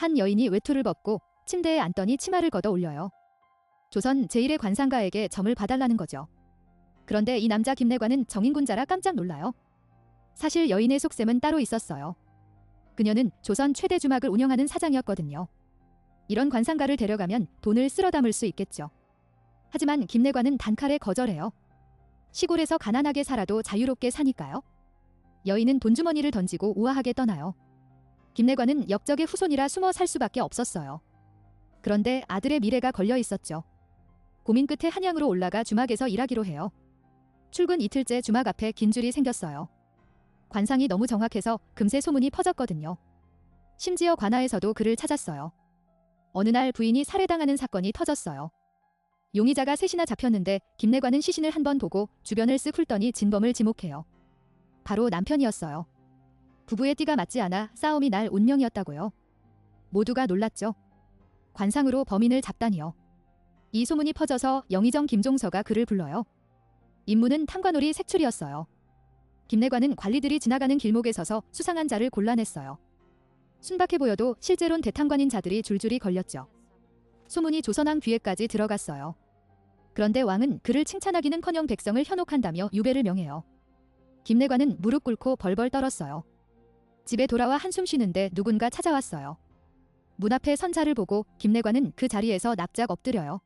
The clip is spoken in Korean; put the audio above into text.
한 여인이 외투를 벗고 침대에 앉더니 치마를 걷어 올려요. 조선 제1의 관상가에게 점을 봐달라는 거죠. 그런데 이 남자 김내관은 정인군자라 깜짝 놀라요. 사실 여인의 속셈은 따로 있었어요. 그녀는 조선 최대 주막을 운영하는 사장이었거든요. 이런 관상가를 데려가면 돈을 쓸어 담을 수 있겠죠. 하지만 김내관은 단칼에 거절해요. 시골에서 가난하게 살아도 자유롭게 사니까요. 여인은 돈주머니를 던지고 우아하게 떠나요. 김내관은 역적의 후손이라 숨어 살 수밖에 없었어요. 그런데 아들의 미래가 걸려 있었죠. 고민 끝에 한양으로 올라가 주막에서 일하기로 해요. 출근 이틀째 주막 앞에 긴 줄이 생겼어요. 관상이 너무 정확해서 금세 소문이 퍼졌거든요. 심지어 관아에서도 그를 찾았어요. 어느 날 부인이 살해당하는 사건이 터졌어요. 용의자가 셋이나 잡혔는데 김내관은 시신을 한 번 보고 주변을 쓱 훑더니 진범을 지목해요. 바로 남편이었어요. 부부의 띠가 맞지 않아 싸움이 날 운명이었다고요. 모두가 놀랐죠. 관상으로 범인을 잡다니요. 이 소문이 퍼져서 영의정 김종서가 그를 불러요. 임무는 탐관오리 색출이었어요. 김내관은 관리들이 지나가는 길목에 서서 수상한 자를 골라냈어요. 순박해 보여도 실제론 대탐관인 자들이 줄줄이 걸렸죠. 소문이 조선왕 귀에까지 들어갔어요. 그런데 왕은 그를 칭찬하기는커녕 백성을 현혹한다며 유배를 명해요. 김내관은 무릎 꿇고 벌벌 떨었어요. 집에 돌아와 한숨 쉬는데 누군가 찾아왔어요. 문 앞에 선자를 보고 김내관은 그 자리에서 납작 엎드려요.